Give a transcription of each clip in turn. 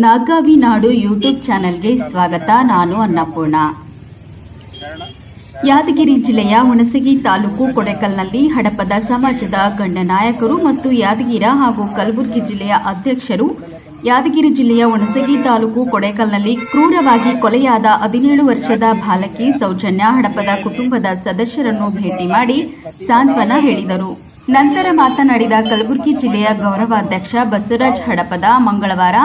ನಾಗಾವಿ ನಾಡು YouTube ಚಾನೆಲ್ಗೆ ಸ್ವಾಗತ. ನಾನು ಅನ್ನಪೂರ್ಣ. ಯಾದಗಿರಿ ಜಿಲ್ಲೆಯ ಹುಣಸಗಿ ತಾಲೂಕು ಕೊಡೆಕಲ್ನಲ್ಲಿ ಹಡಪದ ಸಮಾಜದ ಗಣ್ಯ ನಾಯಕರು ಮತ್ತು ಯಾದಗಿರ ಹಾಗೂ ಕಲಬುರಗಿ ಜಿಲ್ಲೆಯ ಅಧ್ಯಕ್ಷರು ಯಾದಗಿರಿ ಜಿಲ್ಲೆಯ ಹುಣಸಗಿ ತಾಲೂಕು ಕೊಡೆಕಲ್ನಲ್ಲಿ ಕ್ರೂರವಾಗಿ ಕೊಲೆಯಾದ ಹದಿನೇಳು ವರ್ಷದ ಬಾಲಕಿ ಸೌಜನ್ಯ ಹಡಪದ ಕುಟುಂಬದ ಸದಸ್ಯರನ್ನು ಭೇಟಿ ಮಾಡಿ ಸಾಂತ್ವನ ಹೇಳಿದರು. ನಂತರ ಮಾತನಾಡಿದ ಕಲಬುರಗಿ ಜಿಲ್ಲೆಯ ಗೌರವಾಧ್ಯಕ್ಷ ಬಸವರಾಜ್ ಹಡಪದ ಮಂಗಳವಾರ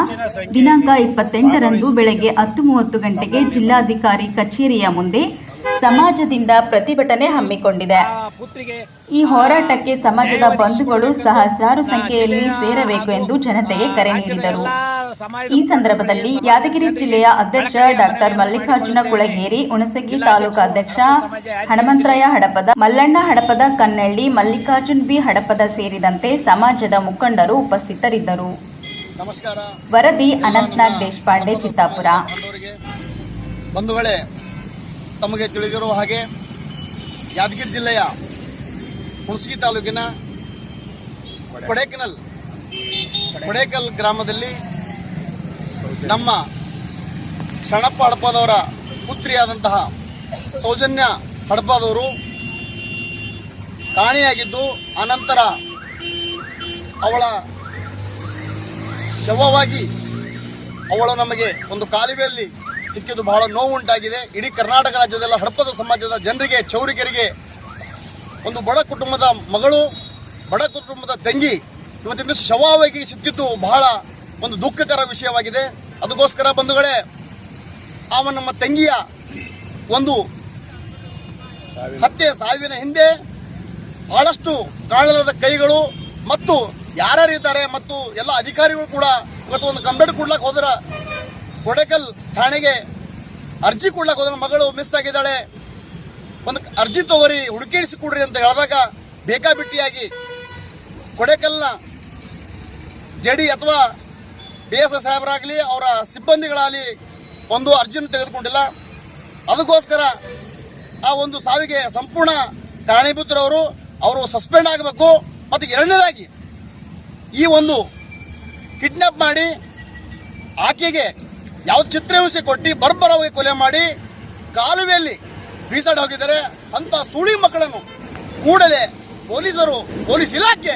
ದಿನಾಂಕ ಇಪ್ಪತ್ತೆಂಟರಂದು ಬೆಳಗ್ಗೆ ಹತ್ತು ಮೂವತ್ತು ಗಂಟೆಗೆ ಜಿಲ್ಲಾಧಿಕಾರಿ ಕಚೇರಿಯ ಮುಂದೆ ಸಮಾಜದಿಂದ ಪ್ರತಿಭಟನೆ ಹಮ್ಮಿಕೊಂಡಿದೆ. ಈ ಹೋರಾಟಕ್ಕೆ ಸಮಾಜದ ಬಂಧುಗಳು ಸಹಸ್ರಾರು ಸಂಖ್ಯೆಯಲ್ಲಿ ಸೇರಬೇಕು ಎಂದು ಜನತೆಗೆ ಕರೆ ನೀಡಿದರು. ಈ ಸಂದರ್ಭದಲ್ಲಿ ಯಾದಗಿರಿ ಜಿಲ್ಲೆಯ ಅಧ್ಯಕ್ಷ ಡಾಕ್ಟರ್ ಮಲ್ಲಿಕಾರ್ಜುನ ಕುಳಗೇರಿ ಹುಣಸಗಿ ತಾಲೂಕು ಅಧ್ಯಕ್ಷ ಹಣಮಂತ್ರಯ್ಯ ಹಡಪದ ಮಲ್ಲಣ್ಣ ಹಡಪದ ಕನ್ನಳ್ಳಿ ಮಲ್ಲಿಕಾರ್ಜುನ್ ಬಿ ಹಡಪದ ಸೇರಿದಂತೆ ಸಮಾಜದ ಮುಖಂಡರು ಉಪಸ್ಥಿತರಿದ್ದರು. ನಮಸ್ಕಾರ. ವರದಿ ಅನಂತನಾಗ್ ದೇಶಪಾಂಡೆ ಚಿತ್ತಾಪುರ. ಬಂಧುಗಳೇ ತಮಗೆ ತಿಳಿದಿರುವ ಹಾಗೆ ಯಾದಗಿರಿ ಜಿಲ್ಲೆಯ ಹುಣಸಗಿ ತಾಲೂಕಿನ ಕೊಡೇಕನಲ್, ಕೊಡೇಕಲ್ ಗ್ರಾಮದಲ್ಲಿ ನಮ್ಮ ಶರಣಪ್ಪ ಹಡಪದವರ ಪುತ್ರಿಯಾದಂತಹ ಸೌಜನ್ಯ ಹಡಪದವರು ಕಾಣೆಯಾಗಿದ್ದು, ಅನಂತರ ಅವಳ ಶವವಾಗಿ ಅವಳು ನಮಗೆ ಒಂದು ಕಾಲುವೆಯಲ್ಲಿ ಸಿಕ್ಕಿದ್ದು ಬಹಳ ನೋವು ಉಂಟಾಗಿದೆ ಇಡೀ ಕರ್ನಾಟಕ ರಾಜ್ಯದಲ್ಲ ಹಡಪದ ಸಮಾಜದ ಜನರಿಗೆ ಚೌರಿಕರಿಗೆ ಒಂದು ಬಡ ಕುಟುಂಬದ ಮಗಳು, ಬಡ ಕುಟುಂಬದ ತಂಗಿ ಇವತ್ತಿನ ಶವವಾಗಿ ಸಿಕ್ಕಿದ್ದು ಬಹಳ ಒಂದು ದುಃಖಕರ ವಿಷಯವಾಗಿದೆ. ಅದಕ್ಕೋಸ್ಕರ ಬಂಧುಗಳೇ ಅವ ನಮ್ಮ ತಂಗಿಯ ಒಂದು ಹತ್ಯೆ ಸಾವಿನ ಹಿಂದೆ ಬಹಳಷ್ಟು ಕಾಣಲಾದ ಕೈಗಳು ಮತ್ತು ಯಾರ್ಯಾರಿದ್ದಾರೆ ಮತ್ತು ಎಲ್ಲ ಅಧಿಕಾರಿಗಳು ಕೂಡ ಇವತ್ತು ಒಂದು ಕಂಪ್ಲೇಂಟ್ ಕೊಡ್ಲಕ್ಕೆ ಹೋದ್ರ ಕೊಡೆಕಲ್ ಠಾಣೆಗೆ ಅರ್ಜಿ ಕೊಡ್ಲಕ್ಕೆ ಹೋದ್ರೆ ಮಗಳು ಮಿಸ್ ಆಗಿದ್ದಾಳೆ. ಒಂದು ಅರ್ಜಿ ತಗೋರಿ ಹುಡುಕಿಡಿಸಿ ಕೊಡ್ರಿ ಅಂತ ಹೇಳಿದಾಗ ಬೇಕಾಬಿಟ್ಟಿಯಾಗಿ ಕೊಡೆಕಲ್ನ ಜಡಿ ಅಥವಾ ಬಿ ಎಸ್ ಸಾಹೇಬರಾಗಲಿ ಅವರ ಸಿಬ್ಬಂದಿಗಳಾಗಲಿ ಒಂದು ಅರ್ಜಿಯನ್ನು ತೆಗೆದುಕೊಂಡಿಲ್ಲ. ಅದಕ್ಕೋಸ್ಕರ ಆ ಒಂದು ಸಾವಿಗೆ ಸಂಪೂರ್ಣ ಕಾರಣೀಭೂತರವರು ಅವರು ಸಸ್ಪೆಂಡ್ ಆಗಬೇಕು. ಮತ್ತು ಎರಡನೇದಾಗಿ ಈ ಒಂದು ಕಿಡ್ನಾಪ್ ಮಾಡಿ ಆಕೆಗೆ ಯಾವ ಚಿತ್ರಹಿಂಸೆ ಕೊಟ್ಟು ಬರ್ಬರವಾಗಿ ಕೊಲೆ ಮಾಡಿ ಕಾಲುವೆಯಲ್ಲಿ ಬೀಸಾಡಿ ಹೋಗಿದ್ದಾರೆ ಅಂತ ಸುಳಿ ಮಕ್ಕಳನ್ನು ಕೂಡಲೇ ಪೊಲೀಸರು ಪೊಲೀಸ್ ಇಲಾಖೆ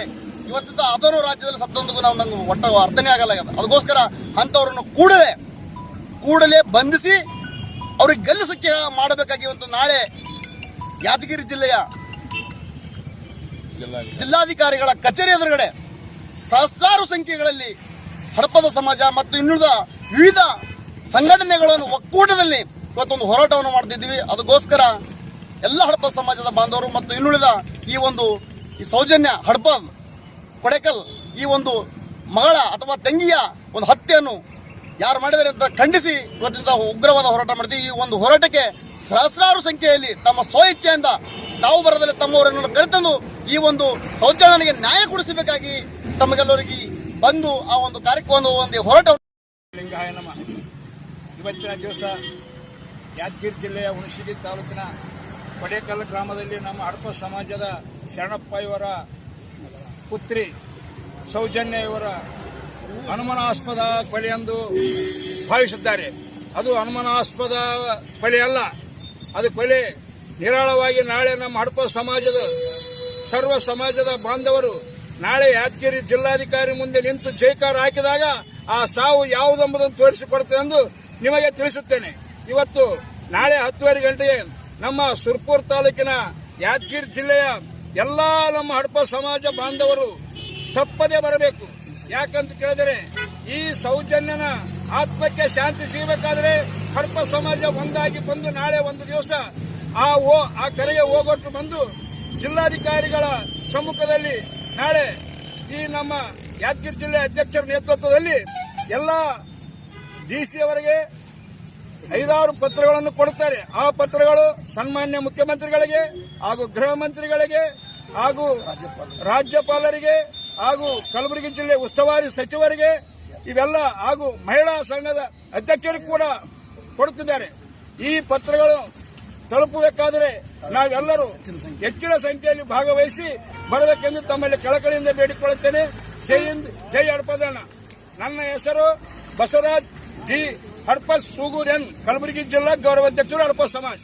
ಇವತ್ತಿಂದ ಅದನ್ನು ರಾಜ್ಯದಲ್ಲಿ ಸತ್ತೊಂದಿಗೂ ನಾವು ನಂಗೆ ಒಟ್ಟ ಅರ್ಥನೇ ಆಗಲ್ಲ ಅದಕ್ಕೋಸ್ಕರ ಅಂಥವ್ರನ್ನು ಕೂಡಲೇ ಕೂಡಲೇ ಬಂಧಿಸಿ ಅವ್ರಿಗೆ ಗಲ್ಲು ಶಿಕ್ಷೆ ಮಾಡಬೇಕಾಗಿ ಇವತ್ತು ನಾಳೆ ಯಾದಗಿರಿ ಜಿಲ್ಲೆಯ ಜಿಲ್ಲಾಧಿಕಾರಿಗಳ ಕಚೇರಿ ಎದುರುಗಡೆ ಸಹಸ್ರಾರು ಸಂಖ್ಯೆಗಳಲ್ಲಿ ಹಡಪದ ಸಮಾಜ ಮತ್ತು ಇನ್ನುಳಿದ ವಿವಿಧ ಸಂಘಟನೆಗಳನ್ನು ಒಕ್ಕೂಟದಲ್ಲಿ ಇವತ್ತೊಂದು ಹೋರಾಟವನ್ನು ಮಾಡ್ತಿದ್ದೀವಿ. ಅದಕ್ಕೋಸ್ಕರ ಎಲ್ಲ ಹಡಪ ಸಮಾಜದ ಬಾಂಧವರು ಮತ್ತು ಇನ್ನುಳಿದ ಈ ಒಂದು ಈ ಸೌಜನ್ಯ ಹಡಪ ಕೊಡೆಕಲ್, ಈ ಒಂದು ಮಗಳ ಅಥವಾ ತಂಗಿಯ ಒಂದು ಹತ್ಯೆಯನ್ನು ಯಾರು ಮಾಡಿದರೆ ಅಂತ ಖಂಡಿಸಿ ಇವತ್ತಿಂದ ಉಗ್ರವಾದ ಹೋರಾಟ ಮಾಡ್ತೀವಿ. ಈ ಒಂದು ಹೋರಾಟಕ್ಕೆ ಸಹಸ್ರಾರು ಸಂಖ್ಯೆಯಲ್ಲಿ ತಮ್ಮ ಸ್ವಇಚ್ಛೆಯಿಂದ ತಾವು ಬರದಲ್ಲಿ ತಮ್ಮವರನ್ನು ಕರೆತಂದು ಈ ಒಂದು ಶೌಚಾಲಯನಿಗೆ ನ್ಯಾಯ ಕೊಡಿಸಬೇಕಾಗಿ ತಮಗೆಲ್ಲರಿಗೆ ಬಂದು ಆ ಒಂದು ಕಾರ್ಯಕ್ರಮವನ್ನು ಒಂದು ಹೋರಾಟ ಇವತ್ತಿನ ದಿವಸ ಯಾದಗಿರಿ ಜಿಲ್ಲೆಯ ಹುಣಸಗಿ ತಾಲೂಕಿನ ಪಡೇಕಲ್ ಗ್ರಾಮದಲ್ಲಿ ನಮ್ಮ ಹಡಪ ಸಮಾಜದ ಶರಣಪ್ಪ ಇವರ ಪುತ್ರಿ ಸೌಜನ್ಯ ಇವರ ಅನುಮಾನಾಸ್ಪದ ಎಂದು ಭಾವಿಸಿದ್ದಾರೆ. ಅದು ಅನುಮಾನಾಸ್ಪದ ಕೊಲೆ ಅಲ್ಲ. ಅದು ಕೊಲೆ ನಿರಾಳವಾಗಿ ನಾಳೆ ನಮ್ಮ ಹಡಪ ಸಮಾಜದ ಸರ್ವ ಸಮಾಜದ ಬಾಂಧವರು ನಾಳೆ ಯಾದಗಿರಿ ಜಿಲ್ಲಾಧಿಕಾರಿ ಮುಂದೆ ನಿಂತು ಜೈಕಾರ ಹಾಕಿದಾಗ ಆ ಸಾವು ಯಾವುದೆಂಬುದನ್ನು ತೋರಿಸಿಕೊಡುತ್ತೆ ಎಂದು ನಿಮಗೆ ತಿಳಿಸುತ್ತೇನೆ. ಇವತ್ತು ನಾಳೆ ಹತ್ತುವರೆ ಗಂಟೆಗೆ ನಮ್ಮ ಸುರ್ಪುರ್ ತಾಲೂಕಿನ ಯಾದಗಿರಿ ಜಿಲ್ಲೆಯ ಎಲ್ಲ ನಮ್ಮ ಹಡಪ ಸಮಾಜ ಬಾಂಧವರು ತಪ್ಪದೇ ಬರಬೇಕು. ಯಾಕಂತ ಕೇಳಿದರೆ ಈ ಸೌಜನ್ಯನ ಆತ್ಮಕ್ಕೆ ಶಾಂತಿ ಸಿಗಬೇಕಾದ್ರೆ ಹಡಪ ಸಮಾಜ ಒಂದಾಗಿ ಬಂದು ನಾಳೆ ಒಂದು ದಿವಸ ಆ ಓ, ಆ ಕರೆಗೆ ಹೋಗೊಟ್ಟು ಬಂದು ಜಿಲ್ಲಾಧಿಕಾರಿಗಳ ಸಮ್ಮುಖದಲ್ಲಿ ನಾಳೆ ಈ ನಮ್ಮ ಯಾದಗಿರಿ ಜಿಲ್ಲೆ ಅಧ್ಯಕ್ಷರ ನೇತೃತ್ವದಲ್ಲಿ ಎಲ್ಲ ಡಿ ಸಿ ಅವರಿಗೆ ಐದಾರು ಪತ್ರಗಳನ್ನು ಕೊಡುತ್ತಾರೆ. ಆ ಪತ್ರಗಳು ಸನ್ಮಾನ್ಯ ಮುಖ್ಯಮಂತ್ರಿಗಳಿಗೆ ಹಾಗೂ ಗೃಹ ಮಂತ್ರಿಗಳಿಗೆ ಹಾಗೂ ರಾಜ್ಯಪಾಲರಿಗೆ ಹಾಗೂ ಕಲಬುರಗಿ ಜಿಲ್ಲೆ ಉಸ್ತುವಾರಿ ಸಚಿವರಿಗೆ ಇವೆಲ್ಲ ಹಾಗೂ ಮಹಿಳಾ ಸಂಘದ ಅಧ್ಯಕ್ಷರಿಗೆ ಕೂಡ ಕೊಡುತ್ತಿದ್ದಾರೆ. ಈ ಪತ್ರಗಳು ತಲುಪಬೇಕಾದರೆ ನಾವೆಲ್ಲರೂ ಹೆಚ್ಚಿನ ಸಂಖ್ಯೆಯಲ್ಲಿ ಭಾಗವಹಿಸಿ ಬರಬೇಕೆಂದು ತಮ್ಮಲ್ಲಿ ಕಳಕಳಿಯಿಂದ ಬೇಡಿಕೊಳ್ಳುತ್ತೇನೆ. ಜೈ ಹಿಂದ್, ಜೈ ಅಡ್ಪದಣ್ಣ ನನ್ನ ಹೆಸರು ಬಸವರಾಜ್ ಜಿ ಹಡಪ ಸೂಗೂರ್ ಎನ್ ಕಲಬುರಗಿ ಜಿಲ್ಲಾ ಗೌರವಾಧ್ಯಕ್ಷರು ಹಡಪ ಸಮಾಜ